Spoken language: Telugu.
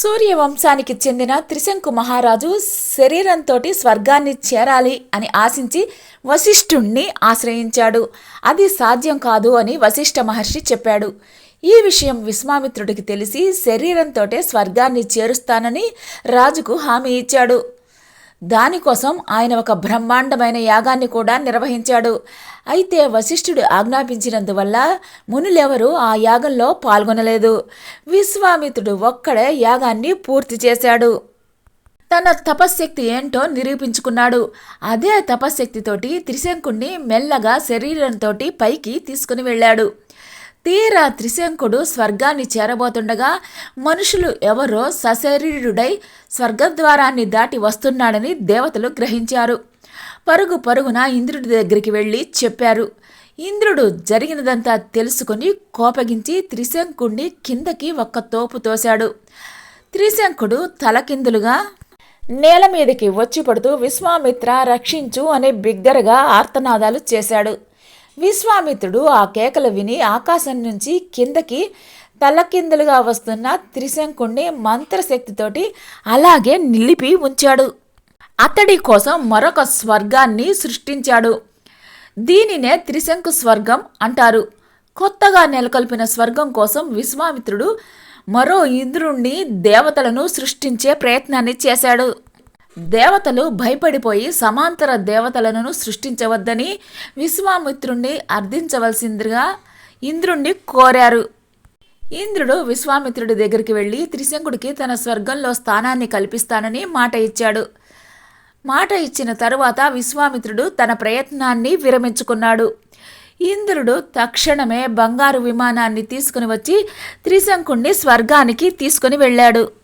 సూర్యవంశానికి చెందిన త్రిశంకు మహారాజు శరీరంతో స్వర్గాన్ని చేరాలి అని ఆశించి వశిష్ఠుణ్ణి ఆశ్రయించాడు. అది సాధ్యం కాదు అని వశిష్ఠ మహర్షి చెప్పాడు. ఈ విషయం విశ్వామిత్రుడికి తెలిసి శరీరంతోటే స్వర్గాన్ని చేరుస్తానని రాజుకు హామీ ఇచ్చాడు. దానికోసం ఆయన ఒక బ్రహ్మాండమైన యాగాన్ని కూడా నిర్వహించాడు. అయితే వశిష్ఠుడు ఆజ్ఞాపించినందువల్ల మునులెవరూ ఆ యాగంలో పాల్గొనలేదు. విశ్వామిత్రుడు ఒక్కడే యాగాన్ని పూర్తి చేశాడు. తన తపశ్శక్తి ఏంటో నిరూపించుకున్నాడు. అదే తపశ్శక్తితోటి త్రిశంకుణ్ణి మెల్లగా శరీరంతోటి పైకి తీసుకుని వెళ్ళాడు. తీరా త్రిశంకుడు స్వర్గాన్ని చేరబోతుండగా మనుషులు ఎవరో సశరీరుడై స్వర్గద్వారాన్ని దాటి వస్తున్నాడని దేవతలు గ్రహించారు. పరుగు పరుగున ఇంద్రుడి దగ్గరికి వెళ్ళి చెప్పారు. ఇంద్రుడు జరిగినదంతా తెలుసుకుని కోపగించి త్రిశంకుణ్ణి కిందకి ఒక్క తోపు తోశాడు. త్రిశంకుడు తలకిందులుగా నేల మీదకి వచ్చి పడుతూ విశ్వామిత్ర రక్షించు అనే బిగ్గరగా ఆర్తనాదాలు చేశాడు. విశ్వామిత్రుడు ఆ కేకలు విని ఆకాశం నుంచి కిందకి తలకిందులుగా వస్తున్న త్రిశంకుణ్ణి మంత్రశక్తితోటి అలాగే నిలిపి ఉంచాడు. అతడి కోసం మరొక స్వర్గాన్ని సృష్టించాడు. దీనినే త్రిశంకు స్వర్గం అంటారు. కొత్తగా నెలకొల్పిన స్వర్గం కోసం విశ్వామిత్రుడు మరో ఇంద్రుణ్ణి దేవతలను సృష్టించే ప్రయత్నాన్ని చేశాడు. దేవతలు భయపడిపోయి సమాంతర దేవతలను సృష్టించవద్దని విశ్వామిత్రుణ్ణి అర్థించవలసిందిగా ఇంద్రుణ్ణి కోరారు. ఇంద్రుడు విశ్వామిత్రుడి దగ్గరికి వెళ్ళి త్రిశంకుడికి తన స్వర్గంలో స్థానాన్ని కల్పిస్తానని మాట ఇచ్చాడు. మాట ఇచ్చిన తరువాత విశ్వామిత్రుడు తన ప్రయత్నాన్ని విరమించుకున్నాడు. ఇంద్రుడు తక్షణమే బంగారు విమానాన్ని తీసుకుని వచ్చి త్రిశంకుణ్ణి స్వర్గానికి తీసుకుని వెళ్ళాడు.